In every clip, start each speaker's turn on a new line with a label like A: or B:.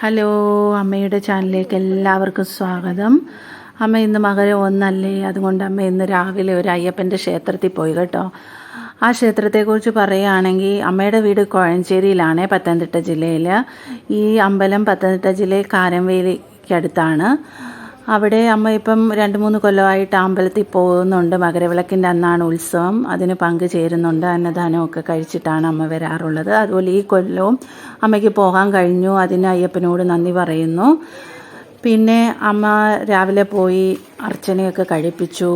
A: Hello അമ്മയുടെ ചാനലിലേക്ക് എല്ലാവർക്കും സ്വാഗതം. അമ്മ ഇന്ന് മകരം ഒന്നല്ലേ? അതുകൊണ്ട് അമ്മ ഇന്ന് രാവിലെ ഒരു അയ്യപ്പന്റെ ക്ഷേത്രത്തിൽ പോയി കേട്ടോ. ആ ക്ഷേത്രത്തെക്കുറിച്ച് പറയുകയാണെങ്കിൽ അമ്മയുടെ വീട് കോഴഞ്ചേരിയിലാണ് പത്തനംതിട്ട ജില്ലയിൽ ഈ അമ്പലം പത്തനംതിട്ട ജില്ലയിൽ കാരംവേലിക്കടുത്താണ്. അവിടെ അമ്മ ഇപ്പം രണ്ട് മൂന്ന് കൊല്ലമായിട്ട് അമ്പലത്തിൽ പോകുന്നുണ്ട്. മകരവിളക്കിന്റെ അന്നാണ് ഉത്സവം. അതിന് പങ്കുചേരുന്നുണ്ട് അന്നദാനമൊക്കെ കഴിച്ചിട്ടാണ് അമ്മ വരാറുള്ളത്. അതുപോലെ ഈ കൊല്ലവും അമ്മയ്ക്ക് പോകാൻ കഴിഞ്ഞു. അതിന് അയ്യപ്പനോട് നന്ദി പറയുന്നു. പിന്നെ അമ്മ രാവിലെ പോയി അർച്ചനയൊക്കെ കഴിപ്പിച്ചു.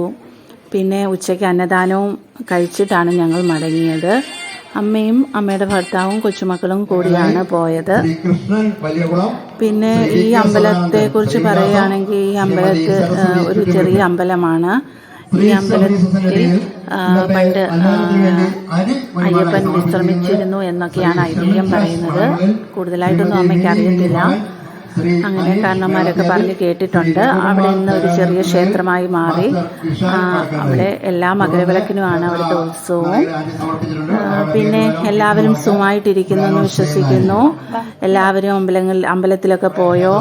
A: പിന്നെ ഉച്ചയ്ക്ക് അന്നദാനവും കഴിച്ചിട്ടാണ് ഞങ്ങൾ മടങ്ങിയത്. അമ്മയും അമ്മയുടെ ഭർത്താവും കൊച്ചുമക്കളും കൂടിയാണ് പോയത്. പിന്നെ ഈ അമ്പലത്തെ കുറിച്ച് പറയുകയാണെങ്കിൽ ഈ അമ്പലത്തിൽ ഒരു ചെറിയ അമ്പലമാണ്. ഈ അമ്പലത്തിൽ പണ്ട് അയ്യപ്പൻ വിശ്രമിച്ചിരുന്നു എന്നൊക്കെയാണ് ഐതിഹ്യം പറയുന്നത്. കൂടുതലായിട്ടൊന്നും അമ്മയ്ക്ക് അറിയത്തില്ല. അങ്ങനെ കാരണന്മാരൊക്കെ പറഞ്ഞ് കേട്ടിട്ടുണ്ട്. അവിടെ നിന്ന് ഒരു ചെറിയ ക്ഷേത്രമായി മാറി. അവിടെ എല്ലാ മകരവിളക്കിനുമാണ് അവിടുത്തെ ഉത്സവവും. പിന്നെ എല്ലാവരും സുഖമായിട്ടിരിക്കുന്നു എന്ന് വിശ്വസിക്കുന്നു. എല്ലാവരും അമ്പലങ്ങളിൽ അമ്പലത്തിലൊക്കെ പോയോ?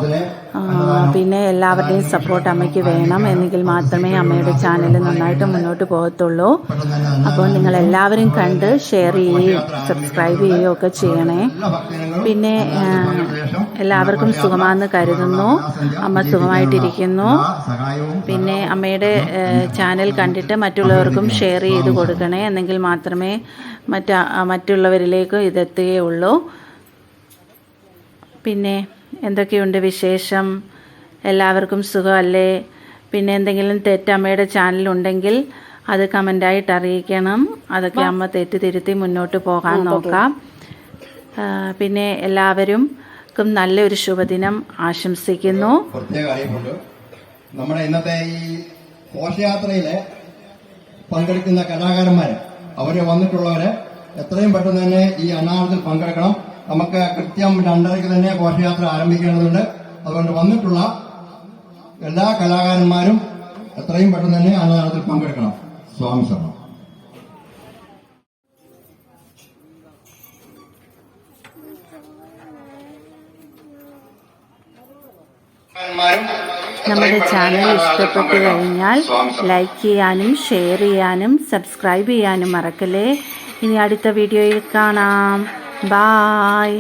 A: പിന്നെ എല്ലാവരുടെയും സപ്പോർട്ട് അമ്മയ്ക്ക് വേണം എന്നെങ്കിൽ മാത്രമേ അമ്മയുടെ ചാനൽ നന്നായിട്ട് മുന്നോട്ട് പോകത്തുള്ളൂ. അപ്പോൾ നിങ്ങൾ എല്ലാവരും കണ്ട് ഷെയർ ചെയ്യുകയും സബ്സ്ക്രൈബ് ചെയ്യുകയും ഒക്കെ ചെയ്യണേ. പിന്നെ എല്ലാവർക്കും എല്ലാവർക്കും സുഖമാണെന്ന് കരുതുന്നു. അമ്മ സുഖമായിട്ടിരിക്കുന്നു. പിന്നെ അമ്മയുടെ ചാനൽ കണ്ടിട്ട് മറ്റുള്ളവർക്കും ഷെയർ ചെയ്ത് കൊടുക്കണേ. എന്നെങ്കിൽ മാത്രമേ മറ്റ മറ്റുള്ളവരിലേക്ക് ഇതെത്തുകയുള്ളൂ. പിന്നെ എന്തൊക്കെയുണ്ട് വിശേഷം? എല്ലാവർക്കും സുഖമല്ലേ? പിന്നെ എന്തെങ്കിലും തെറ്റ് അമ്മയുടെ ചാനലുണ്ടെങ്കിൽ അത് കമന്റായിട്ട് അറിയിക്കണം. അതൊക്കെ അമ്മ തെറ്റ് തിരുത്തി മുന്നോട്ട് പോകാൻ നോക്കാം. പിന്നെ എല്ലാവരും ക്കും നല്ലൊരു ശുഭദിനം ആശംസിക്കുന്നു.
B: നമ്മുടെ ഇന്നത്തെ ഈ ഘോഷയാത്രയിൽ പങ്കെടുക്കുന്ന കലാകാരന്മാര് അവർ വന്നിട്ടുള്ളവര് എത്രയും പെട്ടെന്ന് തന്നെ ഈ അനാഹത്തിൽ പങ്കെടുക്കണം. നമുക്ക് കൃത്യം രണ്ടരയ്ക്ക് തന്നെ ഘോഷയാത്ര ആരംഭിക്കേണ്ടതുണ്ട്. അതുകൊണ്ട് വന്നിട്ടുള്ള എല്ലാ കലാകാരന്മാരും എത്രയും പെട്ടെന്ന് തന്നെ അനാഹത്തിൽ പങ്കെടുക്കണം. സ്വാമി ശരണം.
A: നമ്മുടെ ചാനൽ ഇഷ്ടപ്പെട്ടു കഴിഞ്ഞാൽ ലൈക്ക് ചെയ്യാനും ഷെയർ ചെയ്യാനും സബ്സ്ക്രൈബ് ചെയ്യാനും മറക്കല്ലേ. ഇനി അടുത്ത വീഡിയോയിൽ കാണാം. ബായ്